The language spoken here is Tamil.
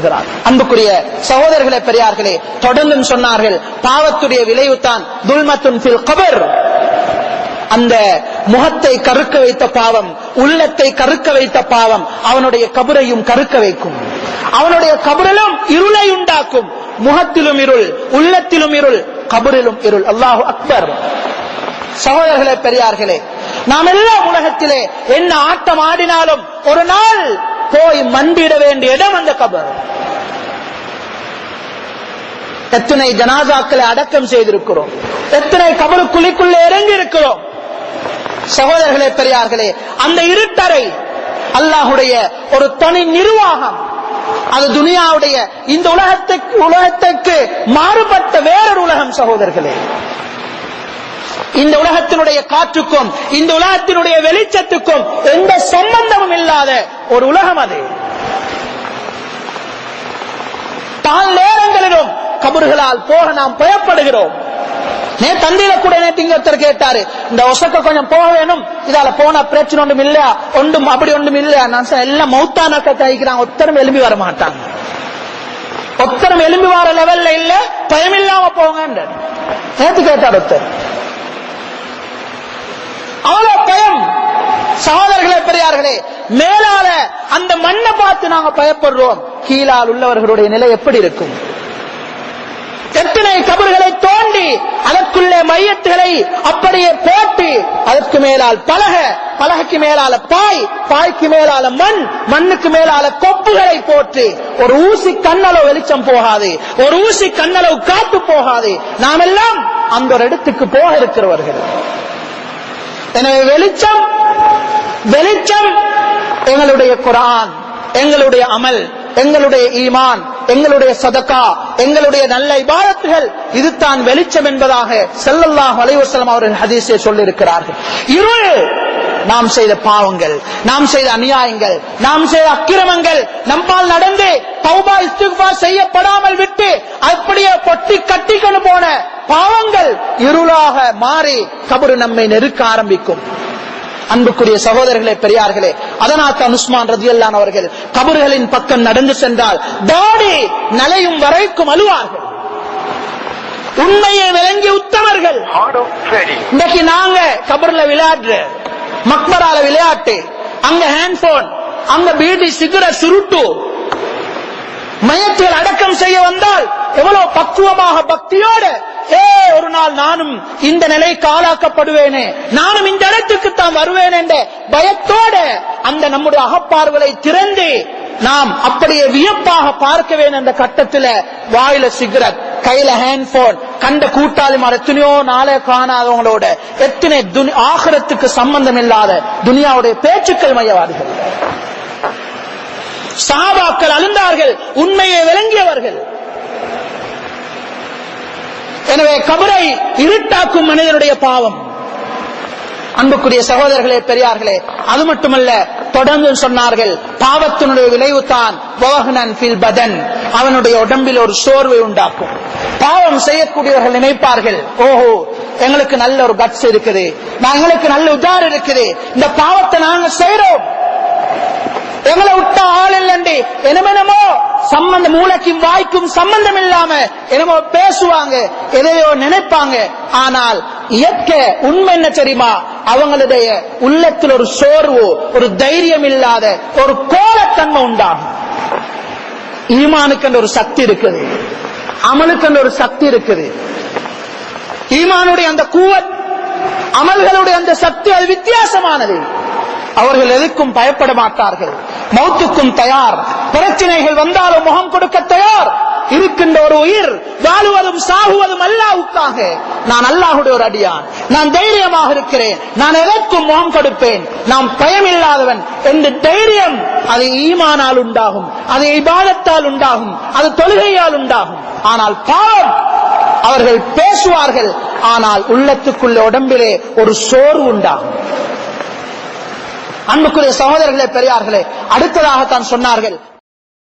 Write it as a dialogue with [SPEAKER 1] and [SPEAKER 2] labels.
[SPEAKER 1] பேசுகிறார். அன்புக்குரிய சகோதரர்களே பெரியார்களே தொடர்ந்தும் சொன்னார்கள் பாவத்துடைய விளைவுதான் துல்மத்துன் கபர். அந்த முகத்தை கருக்க வைத்த பாவம் உள்ளத்தை கருக்க வைத்த பாவம் அவனுடைய கபரையும் கருக்க வைக்கும். அவனுடைய கபரிலும் இருளை உண்டாக்கும். முகத்திலும் இருள் உள்ளத்திலும் இருள் கபரிலும் இருள். அல்லாஹு அக்பர். சகோதரர்களே பெரியார்களே நாம் எல்லாம் உலகத்திலே என்ன ஆட்டம் ஆடினாலும் ஒரு நாள் போய் மண்டிட வேண்டிய இடம் அந்த கபர். எத்தனை ஜனாசாக்களை அடக்கம் செய்திருக்கிறோம். எத்தனை கபரு குழிக்குள்ளே இறங்கி இருக்கிறோம் சகோதரர்களே பெரியார்களே அந்த இருட்டறை அல்லாஹுடைய ஒரு தனி நிர்வாகம். அது துனியாவுடைய இந்த உலகத்துக்கு உலகத்துக்கு மாறுபட்ட வேறொரு உலகம் சகோதரர்களே. இந்த உலகத்தினுடைய காற்றுக்கும் இந்த உலகத்தினுடைய வெளிச்சத்துக்கும் எந்த சம்பந்தமும் இல்லாத ஒரு உலகம் அது. தான் நேரங்களிலும் கபர்களால் போக நாம் பயப்படுகிறோம். நே தந்தையில கூட நேற்று ஒருத்தர் கேட்டாரு இந்த ஒசக்க கொஞ்சம் போக வேணும் இதால போன பிரச்சனை ஒன்றும் இல்லையா? ஒன்றும் அப்படி ஒன்றும் இல்லையா? நான் எல்லாம் மௌத்தானாக்க தைக்கிறான் ஒத்தரும் எலும்பி வர மாட்டாங்க. ஒத்தரும் எலும்பி வர லெவல்ல இல்ல பயம் இல்லாம போங்க நேற்று கேட்டார் ஒருத்தர். அவ்வளவு பயம் சகோதரர்களே பெரியார்களே மேலால அந்த மண்ணை பார்த்து நாங்க பயப்படுறோம். கீழால் உள்ளவர்களுடைய நிலை எப்படி இருக்கும்? எத்தனை கபறுகளை தோண்டி அதற்குள்ளே மையத்துகளை அப்படியே போட்டு அதற்கு மேலால் பலக பலகைக்கு மேலால பாய் பாய்க்கு மேலால மண் மண்ணுக்கு மேலால கொப்புகளை போட்டு ஒரு ஊசி கண்ணளவு வெளிச்சம் போகாது ஒரு ஊசி கண்ணளவு காத்து போகாது. நாம் எல்லாம் அந்த ஒரு இடத்துக்கு போக இருக்கிறவர்கள். எனவே வெளிச்சம் வெளிச்சம் எங்களுடைய குரான் எங்களுடைய அமல் எங்களுடைய ஈமான் எங்களுடைய சதக்கா எங்களுடைய நல்ல இபாதத்துகள் இதுதான் வெளிச்சம் என்பதாக செல்லல்லாஹ் வலைவசலம் அவர்கள் ஹதீஸே சொல்லியிருக்கிறார்கள். இருள் நாம் செய்த பாவங்கள் நாம் செய்த அநியாயங்கள் நாம் செய்த அக்கிரமங்கள் நம்மால் நடந்து தௌபா இஸ்திக்பார் செய்யப்படாமல் விட்டு அப்படியே பொட்டி கட்டிக்கொண்டு போன பாவங்கள் இருளாக மாறி கபரு நம்மை நெருக்க ஆரம்பிக்கும். அன்புக்குரிய சகோதரர்களே பெரியார்களே அதனால் தான் உஸ்மான் ரதியல்லான் அவர்கள் கபறுகளின் பக்கம் நடந்து சென்றால் தாடி நலையும் வரைக்கும் அழுவார்கள். உண்மையை விளங்கி உத்தமர்கள்.
[SPEAKER 2] trading.
[SPEAKER 1] இன்னைக்கு நாங்க கபர்ல விளையாடுற மக்பரால விளையாட்டு. அங்க ஹேண்ட்போன் அங்க பீடி சிகரெட் சுருட்டு. மயத்தில் அடக்கம் செய்ய வந்தால் எவ்வளவு பக்குவமாக பக்தியோடு ஏ ஒரு நாள் நானும் இந்த நிலைக்கு ஆளாக்கப்படுவேனே. நானும் இந்த இடத்துக்கு தான் வருவேன் என்ற பயத்தோடு அந்த நம்முடைய அகப்பார்வலை திறந்து நாம் அப்படியே வியப்பாக பார்க்க என்ற கட்டத்துல வாயில சிகரெட் கையில ஹேண்ட்போன் கண்ட கூட்டாளிமார் எத்தனையோ நாளே காணாதவங்களோட எத்தனை ஆகரத்துக்கு சம்பந்தம் இல்லாத துனியாவுடைய பேச்சுக்கள் மையவாதிகள். சாபாக்கள் அழுந்தார்கள். உண்மையை விளங்கியவர்கள். எனவே கபரை இருட்டாக்கும் மனிதனுடைய பாவம். அன்புக்குரிய சகோதரர்களே பெரியார்களே அது மட்டுமல்ல தொடர்ந்து சொன்னார்கள் பாவத்தினுடைய விளைவு தான் அவனுடைய உடம்பில் ஒரு சோர்வை உண்டாக்கும். பாவம் செய்யக்கூடியவர்கள் நினைப்பார்கள் ஓஹோ எங்களுக்கு நல்ல ஒரு கட்ஸ் இருக்குது. எங்களுக்கு நல்ல உதாரம் இருக்குது. இந்த பாவத்தை நாங்க செய்யறோம் எங்களை விட்ட ஆள் இல்லண்டி. என்னமெனமோ சம்பந்த மூளைக்கும் வாய்க்கும் சம்பந்தம் இல்லாம என்னமோ பேசுவாங்க எதையோ நினைப்பாங்க. ஆனால் இயற்க உண்மை என்ன தெரியுமா? அவங்களுடைய உள்ளத்தில் ஒரு சோர்வு ஒரு தைரியம் இல்லாத ஒரு கோலத்தன்மை உண்டாகும். ஈமானுக்கு என்ற ஒரு சக்தி இருக்குது. அமலுக்கு என்ற ஒரு சக்தி இருக்குது. ஈமானுடைய அந்த கூவத் அமல்களுடைய அந்த சக்தி அது வித்தியாசமானது. அவர்கள் எதுக்கும் பயப்பட மாட்டார்கள். மௌத்துக்கும் தயார். பிரச்சனைகள் வந்தாலும் முகம் கொடுக்க தயார். இருக்கின்ற ஒரு உயிர் வாழுவதும் சாகுவதும் அல்லாவுக்காக நான் அல்லாஹுடைய ஒரு அடியான். நான் தைரியமாக இருக்கிறேன். நான் எதற்கும் முகம் கொடுப்பேன். நான் பயமில்லாதவன். என்று தைரியம் அது ஈமானால் உண்டாகும். அது இபாதத்தால் உண்டாகும். அது தொழுகையால் உண்டாகும். ஆனால் பாவம் அவர்கள் பேசுவார்கள். ஆனால் உள்ளத்துக்குள்ள உடம்பிலே ஒரு சோர்வு உண்டாகும். அன்புக்குரிய சகோதரர்களே பெரியார்களே அடுத்ததாகத்தான் சொன்னார்கள்.